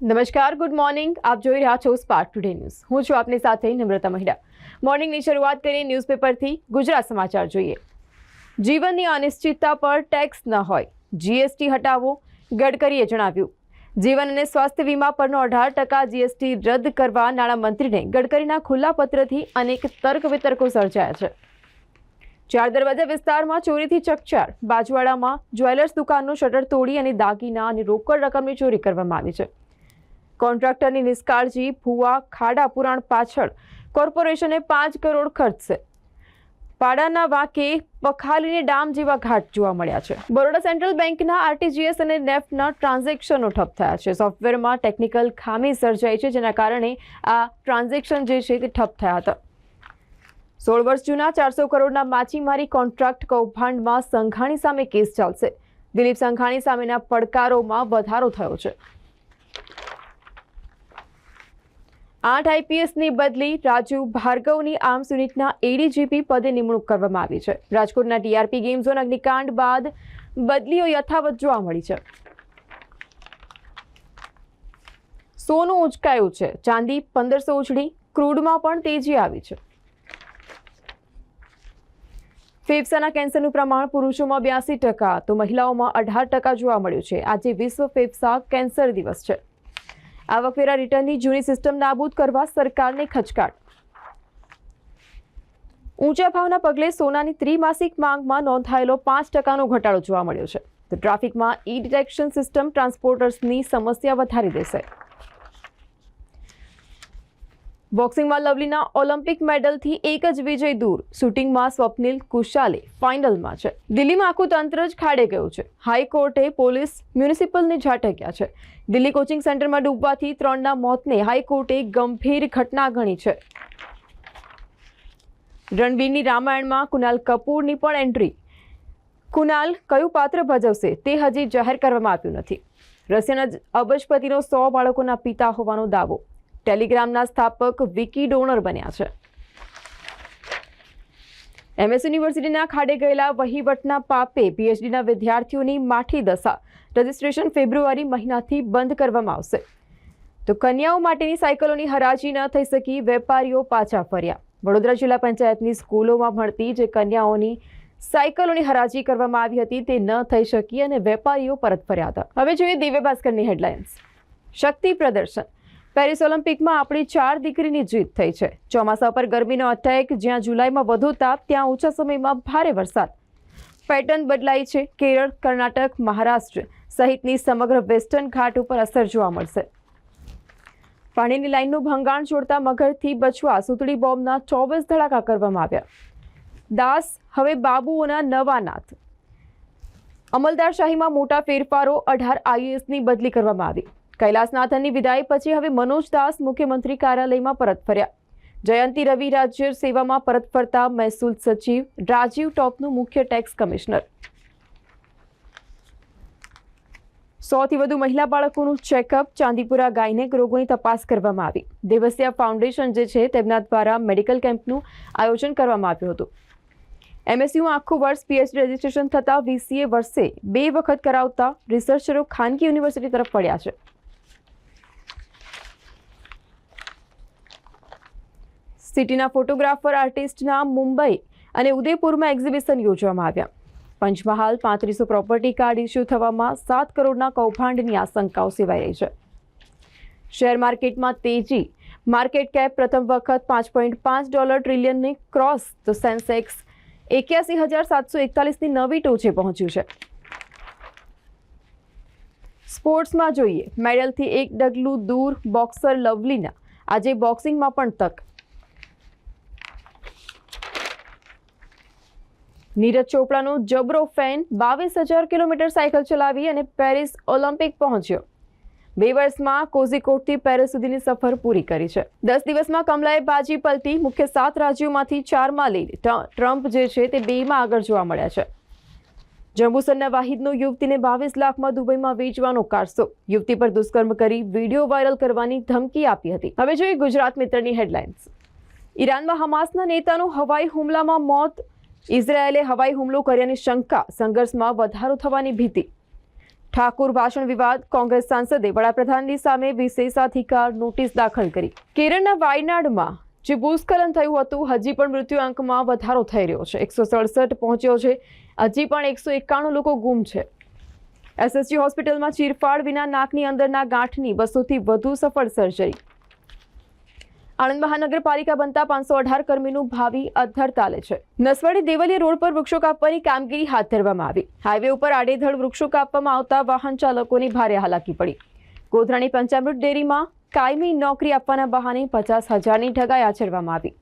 નમસ્કાર good morning આપ જોઈ રહ્યા છો સ્પાર્ક ટુડે ન્યૂઝ હું છું આપની સાથે નમ્રતા મહિડા. મોર્નિંગની શરૂઆત કરીએ ન્યૂઝપેપરથી ગુજરાત સમાચાર જોઈએ. જીવનની અનિશ્ચિતતા પર ટેક્સ ન હોય. જીએસટી હટાવો, ગડકરીએ જણાવ્યું. જીવન અને સ્વાસ્થ્ય વીમા પરનો અઢાર ટકા જીએસટી રદ કરવા નાણામંત્રીને ગડકરીના ખુલ્લા પત્રથી અનેક તર્ક વિતર્કો સર્જાયા છે. ચાર દરવાજા વિસ્તારમાં ચોરીથી ચકચાર. બાજવાડામાં જ્વેલર્સ દુકાનનું શટર તોડી અને દાગીના અને રોકડ રકમની ચોરી કરવામાં આવી છે. કોન્ટ્રાક્ટરની નિષ્કાળજી ભૂવા ખાડા પુરાણ પાછળ કોર્પોરેશને પાંચ કરોડ ખર્ચશે. પાડાના વાંકે પખાલીને ડામ જેવા ઘાટ જોવા મળ્યા છે. બરોડા સેન્ટ્રલ બેંકના આરટીજીએસ અને નેફ્ટના ટ્રાન્ઝેક્શનો ઠપ થયા છે. સોફ્ટવેરમાં ટેકનિકલ ખામી સર્જાઈ છે, જેના કારણે આ ટ્રાન્ઝેક્શન જે છે તે ઠપ થયા હતા. સોળ વર્ષ જૂના ચારસો કરોડના માછીમારી કોન્ટ્રાક્ટ કૌભાંડમાં સંઘાણી સામે કેસ ચાલશે. દિલીપ સંઘાણી સામેના પડકારોમાં વધારો થયો છે. આઠ આઈપીએસની બદલી રાજુ ભાર્ગવની આર્મ્સ યુનિટના એડીજીપી પદે નિમણૂક કરવામાં આવી છે. રાજકોટના ટીઆરપી ગેમ ઝોન અગ્નિકાંડ બાદ બદલીઓ યથાવત જોવા મળી છે. સોનું ઉંચકાયું છે. ચાંદી પંદરસો ઉછળી, ક્રૂડમાં પણ તેજી આવી છે. ફેફસાના કેન્સરનું પ્રમાણ પુરુષોમાં બ્યાસી ટકા, તો મહિલાઓમાં અઢાર ટકા જોવા મળ્યું છે. આજે વિશ્વ ફેફસા કેન્સર દિવસ છે. આવકવેરા રિટર્નની જૂની સિસ્ટમ નાબૂદ કરવા સરકારને ખચકાટ. ઊંચા ભાવના પગલે સોનાની ત્રિમાસિક માંગમાં નોંધાયેલો પાંચ ટકાનો ઘટાડો જોવા મળ્યો છે. તો ટ્રાફિકમાં ઈ ડિટેક્શન સિસ્ટમ ટ્રાન્સપોર્ટર્સની સમસ્યા વધારી દેશે. બોક્સિંગમાં લવલીના ઓલિમ્પિક મેડલથી એક જ વિજય દૂર. શૂટિંગમાં સ્વપ્નિલ કુશાલે ફાઇનલમાં છે. દિલ્હીમાં આખું તંત્ર જ ખાડે ગયું છે. હાઈકોર્ટે પોલીસ મ્યુનિસિપલને ઝાટક્યા છે. દિલ્હી કોચિંગ સેન્ટરમાં ડૂબવાથી ત્રણના મોતને હાઈકોર્ટે ગંભીર ઘટના ગણી છે. રણવીરની રામાયણમાં કુનાલ કપૂરની પણ એન્ટ્રી. કુનાલ કયું પાત્ર ભજવશે તે હજી જાહેર કરવામાં આવ્યું નથી. રશિયાના અબજપતિનો સો બાળકોના પિતા હોવાનો દાવો. ટેલિગ્રામના સ્થાપક વિકી ડોનર બન્યા છે. એમએસ યુનિવર્સિટીના ખાડે ગયેલા વહીવટના પાપે પીએચડીના વિદ્યાર્થીઓની માઠી દશા રજિસ્ટ્રેશન ફેબ્રુઆરી મહિનાથી બંધ કરવામાં આવશે. તો કન્યાઓ માટેની સાયકલોની હરાજી ન થઈ શકી, વેપારીઓ પાછા ફર્યા. વડોદરા જિલ્લા પંચાયતની સ્કૂલોમાં ભણતી જે કન્યાઓની સાયકલોની હરાજી કરવામાં આવી હતી તે ન થઈ શકી અને વેપારીઓ પરત ફર્યા હતા. હવે જોઈએ દિવ્ય ભાસ્કરની હેડલાઇન્સ. શક્તિ પ્રદર્શન. પેરિસ ઓલિમ્પિકમાં આપણી ચાર દીકરીની જીત થઈ છે. ચોમાસા પર ગરમીનો અટેક જ્યાં જુલાઈમાં વધુ તાપ, ત્યાં ઓછા સમયમાં ભારે વરસાદ. પેટર્ન બદલાઈ છે. કેરળ, કર્ણાટક, મહારાષ્ટ્ર સહિતની સમગ્ર વેસ્ટર્ન ઘાટ ઉપર અસર જોવા મળશે. પાણીની લાઇનનું ભંગાણ જોડતા મગરથી બચવા સુતળી બોમ્બના ચોવીસ ધડાકા કરવામાં આવ્યા. દાસ, હવે બાબુઓના નવા નાથ. અમલદારશાહીમાં મોટા ફેરફારો, અઢાર આઈએએસની બદલી કરવામાં આવી. કૈલાસનાથનની વિદાય પછી હવે મનોજ દાસ મુખ્યમંત્રી કાર્યાલયમાં પરત ફર્યા. જયંતિ રવિ રાજ્ય સેવામાં પરત ફરતા મહેસૂલ સચિવ, રાજીવ ટોપનું મુખ્ય ટેક્સ કમિશનર. સોથી વધુ મહિલા બાળકોનું ચેકઅપ, ચાંદીપુરા ગાયનેક રોગોની તપાસ કરવામાં આવી. દેવસિયા ફાઉન્ડેશન જે છે તેમના દ્વારા મેડિકલ કેમ્પનું આયોજન કરવામાં આવ્યું હતું. એમએસયુમાં આખું વર્ષ પીએચડી રજિસ્ટ્રેશન થતાં વીસીએ વર્ષે બે વખત કરાવતા રિસર્ચરો ખાનગી યુનિવર્સિટી તરફ પડ્યા છે. સિટીના ફોટોગ્રાફર, આર્ટિસ્ટના મુંબઈ અને ઉદયપુરમાં એક્ઝિબિશન યોજવામાં આવ્યા. પંચમહાલ પાંત્રીસો પ્રોપર્ટી કાર્ડ ઇસ્યુ થવામાં સાત કરોડના કૌભાંડની આશંકાઓ સેવાઈ રહી છે. શેર માર્કેટમાં તેજી. માર્કેટ કેપ પ્રથમ વખત પાંચ પોઈન્ટ પાંચ ડોલર ટ્રિલિયનની ક્રોસ, તો સેન્સેક્સ એક્યાસી હજાર સાતસો એકતાલીસની નવી ટોચે પહોંચ્યું છે. સ્પોર્ટ્સમાં જોઈએ. મેડલથી એક ડગલું દૂર બોક્સર લવલીના. આજે બોક્સિંગમાં પણ તક. નીરજ ચોપડાનો જબરો ફેન બાવીસ હજાર કિલોમીટર સાયકલ ચલાવી અને પેરિસ ઓલિમ્પિક પહોંચ્યો. બે વર્ષમાં કોઝીકોટથી પેરિસ સુધીની સફર પૂરી કરી છે. દસ દિવસમાં કમલાએ બાજી પલટી, મુખ્ય સાત રાજ્યોમાંથી ચારમાં લઈ ટ્રમ્પ જે છે તે બેમાં આગળ જોવા મળ્યા છે. જંબુસરના વાહિદનો યુવતીને બાવીસ લાખમાં દુબઈમાં વેચવાનો કારસો. યુવતી પર દુષ્કર્મ કરી વીડિયો વાયરલ કરવાની ધમકી આપી હતી. હવે જોઈએ ગુજરાત મિત્રની હેડલાઇન્સ. ઈરાનમાં હમાસના નેતાનું હવાઈ હુમલામાં મોત ઇઝરાયેલે હવાઈ હુમલો કર્યાની શંકા, સંઘર્ષમાં વધારો થવાની ભીતિ. ઠાકુર ભાષણ વિવાદ કોંગ્રેસ સાંસદે વડાપ્રધાનની સામે વિશેષાધિકાર નોટિસ દાખલ કરી. કેરળના વાયનાડમાં જે ભૂસ્ખલન થયું હતું, હજી પણ મૃત્યુઆંકમાં વધારો થઈ રહ્યો છે. એકસો સડસઠ પહોંચ્યો છે. હજી પણ એકસો એકાણું લોકો ગુમ છે. એસએસજી હોસ્પિટલમાં ચીરફાડ વિના નાકની અંદરના ગાંઠની બસોથી વધુ સફળ સર્જરી. આણંદ મહાનગરપાલિકા બનતા પાંચસો અઢાર કર્મીનું ભાવિ અધર તાલે છે. નસવાડી દેવલિયા રોડ પર વૃક્ષો કાપવાની કામગીરી હાથ ધરવામાં આવી. હાઈવે ઉપર આડેધડ વૃક્ષો કાપવામાં આવતા વાહન ચાલકોની ભારે હાલાકી પડી. ગોધરાની પંચામૃત ડેરીમાં કાયમી નોકરી આપવાના બહાને પચાસ હજારની ઠગાઈ આચરવામાં આવી.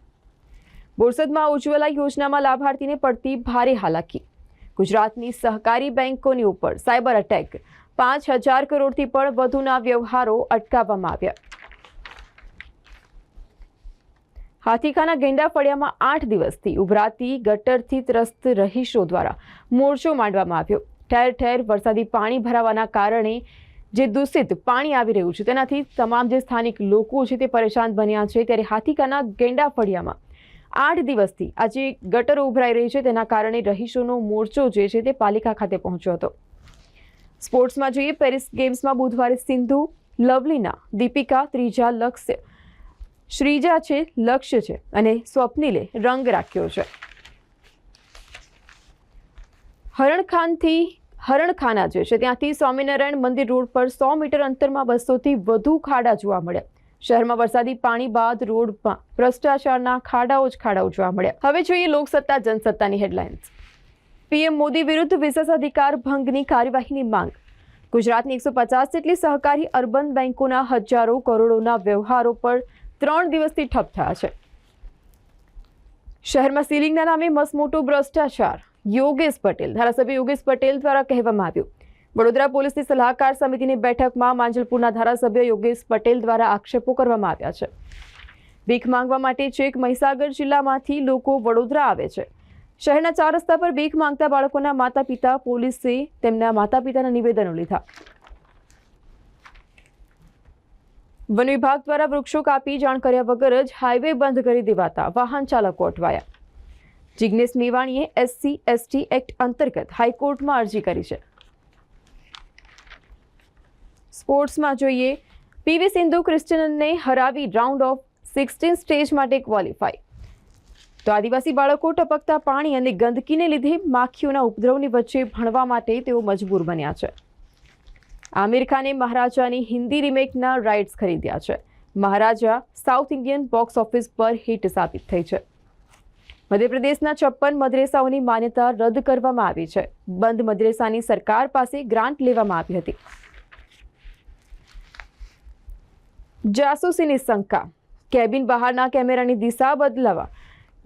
બોરસદમાં ઉજ્જવલા યોજનામાં લાભાર્થીને પડતી ભારે હાલાકી. ગુજરાતની સહકારી બેંકોની ઉપર સાયબર અટેક પાંચ હજાર કરોડથી પણ વધુના વ્યવહારો અટકાવવામાં આવ્યા. હાથીખાના ગેંડા ફળિયામાં આઠ દિવસથી ઉભરાતી ગટરથી ત્રસ્ત રહીશો દ્વારા મોરચો માંડવામાં આવ્યો. ઠેર ઠેર વરસાદી પાણી ભરાવાના કારણે જે દૂષિત પાણી આવી રહ્યું છે, તેનાથી તમામ જે સ્થાનિક લોકો છે તે પરેશાન બન્યા છે. ત્યારે હાથીકાના ગેંડા ફળિયામાં આઠ દિવસથી આ જે ગટરો ઉભરાઈ રહી છે. તેના કારણે રહીશોનો મોરચો જે છે તે પાલિકા ખાતે પહોંચ્યો હતો. સ્પોર્ટ્સમાં જોઈએ, પેરિસ ગેમ્સમાં બુધવારે સિંધુ, લવલીના દીપિકા, ત્રીજા લક્ષ્ય શ્રીજા છે, લક્ષ્ય છે અને સ્વપ્નિલે રંગ રાખ્યો છે. હરણખાનથી હરણખાના જે છે, ત્યાંથી સ્વામિનારાયણ મંદિર રોડ પર સો મીટર અંતરમાં બસોથી વધુ ખાડા જોવા મળ્યા. શહેરમાં વરસાદી પાણી બાદ રોડમાં ભ્રષ્ટાચારના ખાડાઓ જ ખાડાઓ જોવા મળ્યા. હવે જોઈએ લોકસત્તા, જનસત્તાની હેડલાઇન્સ. પીએમ મોદી વિરુદ્ધ વિશેષાધિકાર ભંગની કાર્યવાહીની માંગ. ગુજરાતની એકસો પચાસ જેટલી સહકારી અર્બન બેંકોના હજારો કરોડોના વ્યવહારો પર ત્રણ દિવસથી ઠપ થયા છે. શહેરમાં સીલિંગના નામે મસમોટો ભ્રષ્ટાચાર. યોગેશ પટેલ, ધારાસભ્ય યોગેશ પટેલ દ્વારા કહેવામાં આવ્યું. વડોદરા પોલીસની સલાહકાર સમિતિની બેઠકમાં માંજલપુરના ધારાસભ્ય યોગેશ પટેલ દ્વારા આક્ષેપો કરવામાં આવ્યા છે. ભીખ માંગવા માટે છેક મહીસાગર જિલ્લામાંથી લોકો વડોદરા આવે છે. શહેરના ચાર રસ્તા પર ભીખ માંગતા બાળકોના માતા પિતા પોલીસે તેમના માતા પિતાના નિવેદનો લીધા. વન વિભાગ દ્વારા વૃક્ષો કાપી જાણ કર્યા વગર જ હાઈવે બંધ કરી દેવાતા વાહન ચાલકો અટવાયા. જિજ્ઞેશ મેવાણીએ એસસી, એસટી એક્ટ અંતર્ગત હાઈકોર્ટમાં અરજી કરી છે. સ્પોર્ટ્સમાં જોઈએ, પીવી સિંધુ ક્રિસ્ટનને હરાવી રાઉન્ડ ઓફ સિક્સટીન સ્ટેજ માટે ક્વોલિફાય. તો આદિવાસી બાળકો ટપકતા પાણી અને ગંદકીને લીધે માખીઓના ઉપદ્રવની વચ્ચે ભણવા માટે તેઓ મજબૂર બન્યા છે. આમિર ખાને મહારાજાની હિન્દી રિમેકના રાઇટ્સ ખરીદ્યા છે. Maharaja South Indian box office પર હિટ સાબિત થઈ છે. મધ્યપ્રદેશના છપ્પન મદ્રેસાઓની માન્યતા રદ કરવામાં આવી છે. બંધ મદ્રેસાની સરકાર પાસે ગ્રાન્ટ લેવામાં આવી હતી. જાસૂસીની શંકા. કેબિન બહારના કેમેરાની દિશા બદલાવા.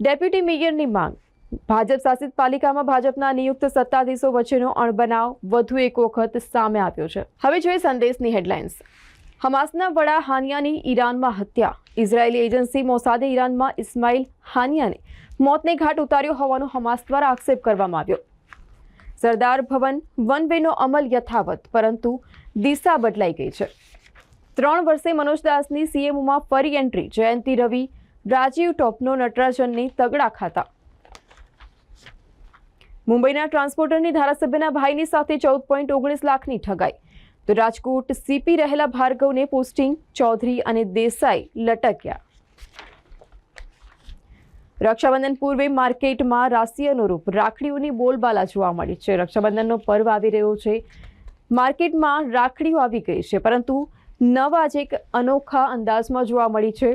ડેપ્યુટી મેયરની માંગ. ભાજપ શાસિત પાલિકામાં ભાજપના નિયુક્ત સત્તાધીશો વચ્ચેનો અણબનાવ વધુ એક વખત સામે આવ્યો છે. હવે જોઈએ સંદેશની હેડલાઇન્સ. હમાસના વડા હાનિયાની ઈરાનમાં હત્યા. ઇઝરાયેલી એજન્સી મોસાદે ઈરાનમાં ઇસ્માઇલ હાનિયાને મોતને ઘાટ ઉતાર્યો હોવાનો હમાસ દ્વારા આક્ષેપ કરવામાં આવ્યો. સરદાર ભવન વન વેનો અમલ યથાવત, પરંતુ દિશા બદલાઈ ગઈ છે. ત્રણ વર્ષે મનોજ દાસની સીએમઓમાં ફરી એન્ટ્રી, જયંતિ રવિ, રાજીવ ટોપનો નટરાજનની તગડા ખાતા. મુંબઈના ટ્રાન્સપોર્ટરની ધારાસભ્યના ભાઈની સાથે ચૌદ પોઈન્ટ ઓગણીસ લાખની ઠગાઈ. તો રાજકોટ સીપી રહેલા ભાર્ગવને પોસ્ટિંગ, ચૌધરી અને દેસાઈ લટક્યા. રક્ષાબંધન પૂર્વે માર્કેટમાં રાશિ અનુરૂપ રાખડીઓની બોલબાલા જોવા મળી છે. રક્ષાબંધનનો પર્વ આવી રહ્યો છે. માર્કેટમાં રાખડીઓ આવી ગઈ છે, પરંતુ નવા જ એક અનોખા અંદાજમાં જોવા મળી છે.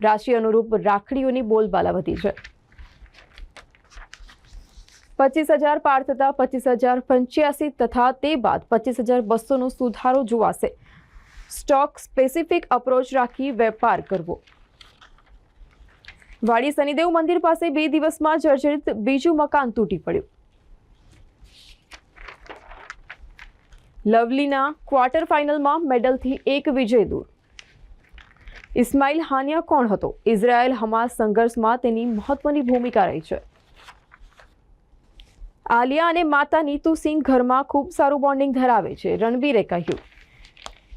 રાશિ અનુરૂપ રાખડીઓની બોલબાલા વધી છે. પચીસ હજાર પાર થતાં પચીસ હજાર પંચ્યાસી તથા તે બાદ પચીસ હજાર બસોનો સુધારો જોવાશે. સ્ટોક સ્પેસિફિક અપ્રોચ રાખી વેપાર કરવો. વાડી શનિદેવ મંદિર પાસે બે દિવસમાં જર્જરિત બીજું મકાન તૂટી પડ્યું. લવલીના ક્વાર્ટર ફાઇનલમાં મેડલથી એક વિજય દૂર. ઇસ્માઇલ હાનિયા કોણ હતો? ઇઝરાયલ હમાસ સંઘર્ષમાં તેની મહત્વની ભૂમિકા રહી છે. આલિયા અને માતા નીતુ સિંહ ઘરમાં ખૂબ સારું બોન્ડિંગ ધરાવે છે, રણબીરે કહ્યું.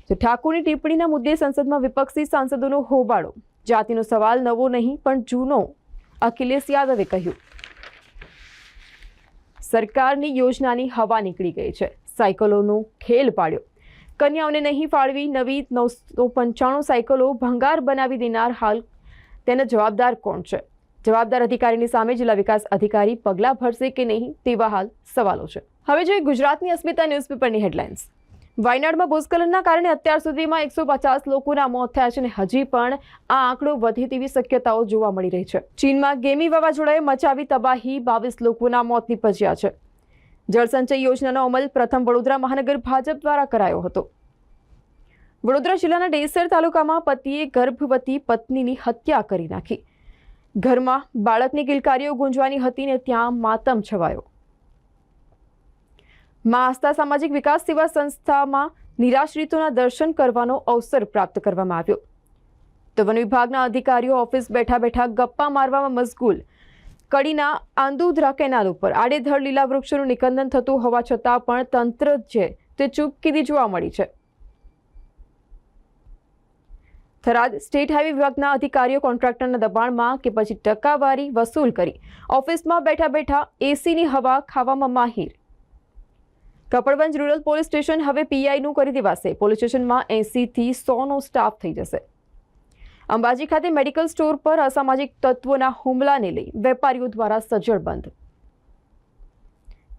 તો ઠાકુરની ટિપ્પણીના મુદ્દે સંસદમાં વિપક્ષી સાંસદોનો હોબાળો, જાતિનો સવાલ નવો નહીં, પણ જૂનો, અખિલેશ યાદવે કહ્યું. સરકારની યોજનાની હવા નીકળી ગઈ છે, સાયકલોનો ખેલ પાડ્યો. કન્યાઓને નહીં ફાળવી નવી નવસો પંચાણું સાયકલો ભંગાર બનાવી દેનાર હાલ તેના જવાબદાર કોણ છે? જવાબદાર અધિકારીની સામે જિલ્લા વિકાસ અધિકારી પગલાં ભરશે કે નહીં તેવા હાલ સવાલો છે. હવે જોઈએ ગુજરાતની અસ્મિતા ન્યૂઝપેપરની હેડલાઇન્સ. વાયનાડમાં ભૂસ્ખલનના કારણે અત્યાર સુધીમાં એકસો પચાસ લોકોના મોત થયા છે અને હજી પણ આ આંકડો વધે તેવી શક્યતાઓ જોવા મળી રહી છે. ચીનમાં ગેમી વાવાઝોડાએ મચાવી તબાહી બાવીસ લોકોના મોત નીપજ્યા છે. જળસંચય યોજનાનો અમલ પ્રથમ વડોદરા મહાનગર ભાજપ દ્વારા કરાયો હતો. વડોદરા જિલ્લાના ડેસર તાલુકામાં પતિએ ગર્ભવતી પત્નીની હત્યા કરી નાખી. ઘરમાં બાળકની કિલકારીઓ ગુંજવાની હતી ને ત્યાં માતમ છવાયો. મા આસ્થા સામાજિક વિકાસ સેવા સંસ્થામાં નિરાશ્રિતોના દર્શન કરવાનો અવસર પ્રાપ્ત કરવામાં આવ્યો. તો વન વિભાગના અધિકારીઓ ઓફિસ બેઠા બેઠા ગપ્પા મારવામાં મશગુલ. કડીના આંદુધરા કેનાલ ઉપર આડેધડ લીલા વૃક્ષોનું નિકંદન થતું હોવા છતાં પણ તંત્ર છે તે ચૂપકીદી જોવા મળી છે. થરાદ સ્ટેટ હાઈવે વિભાગના અધિકારીઓ કોન્ટ્રાક્ટરના દબાણમાં કે પછી ટકાવારી વસૂલ કરી. ઓફિસમાં બેઠા બેઠા એસીની હવા ખાવામાં માહિર. કપડવંજ રૂરલ પોલીસ સ્ટેશન હવે પીઆઈનું કરી દેવાશે. પોલીસ સ્ટેશનમાં એસીથી સોનો સ્ટાફ થઈ જશે. અંબાજી ખાતે મેડિકલ સ્ટોર પર અસામાજિક તત્વોના હુમલાને લઈ વેપારીઓ દ્વારા સજ્જડ બંધ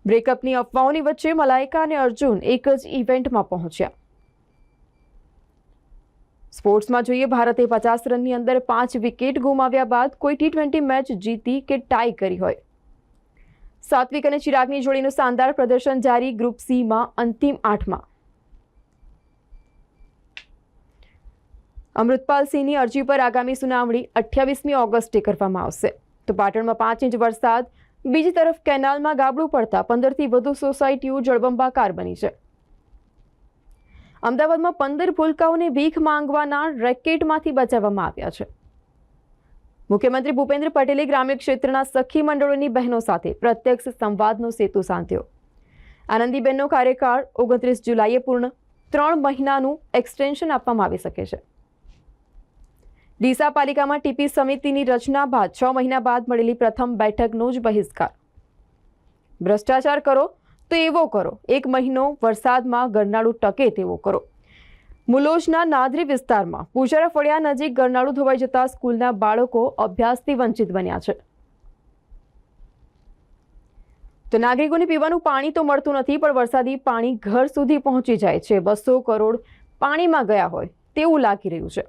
બ્રેકઅપની અફવાઓની વચ્ચે મલાઇકા અને અર્જુન એક જ ઇવેન્ટમાં પહોંચ્યા. સ્પોર્ટ્સમાં જોઈએ, ભારતે પચાસ રનની અંદર પાંચ વિકેટ ગુમાવ્યા બાદ કોઈ ટી ટ્વેન્ટી મેચ જીતી કે ટાઈ કરી હોય. સાત્વિક અને ચિરાગની જોડીનું શાનદાર પ્રદર્શન જારી ગ્રુપ સીમાં અંતિમ આઠમાં. અમૃતપાલ સિંહની અરજી પર આગામી સુનાવણી અઠ્યાવીસમી ઓગસ્ટે કરવામાં આવશે. તો પાટણમાં પાંચ ઇંચ વરસાદ, બીજી તરફ કેનાલમાં ગાબડું પડતા પંદરથી વધુ સોસાયટીઓ જળબંબાકાર બની છે. અમદાવાદમાં પંદર ભૂલકાઓને ભીખ માંગવાના રેકેટમાંથી બચાવવામાં આવ્યા છે. મુખ્યમંત્રી ભૂપેન્દ્ર પટેલે ગ્રામ્ય ક્ષેત્રના સખી મંડળોની બહેનો સાથે પ્રત્યક્ષ સંવાદનો સેતુ સાંધ્યો. આનંદીબેનનો કાર્યકાળ ઓગણત્રીસ જુલાઈએ પૂર્ણ, ત્રણ મહિનાનું એક્સટેન્શન આપવામાં આવી શકે છે. ડીસા પાલિકામાં ટીપી સમિતિની રચના બાદ છ મહિના બાદ મળેલી પ્રથમ બેઠકનો જ બહિષ્કાર. ભ્રષ્ટાચાર કરો તો એવો કરો. એક મહિનો વરસાદમાં ગરનાળું ટકે તેવો કરો. મુલોજના નાદરી વિસ્તારમાં પૂજારા ફળિયા નજીક ગરનાળું ધોવાઈ જતા સ્કૂલના બાળકો અભ્યાસથી વંચિત બન્યા છે. તો નાગરિકોને પીવાનું પાણી તો મળતું નથી, પણ વરસાદી પાણી ઘર સુધી પહોંચી જાય છે. બસો કરોડ પાણીમાં ગયા હોય તેવું લાગી રહ્યું છે.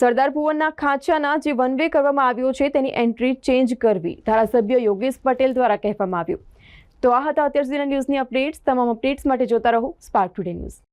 સરદાર ભુવનના ખાંચાના જે વન વે કરવામાં આવ્યો છે, તેની એન્ટ્રી ચેન્જ કરવી ધારાસભ્ય યોગેશ પટેલ દ્વારા કહેવામાં આવ્યું. તો આ હતા અત્યાર સુધીના ન્યૂઝની અપડેટ્સ. તમામ અપડેટ્સ માટે જોતા રહો સ્પાર્ક ટુડે ન્યૂઝ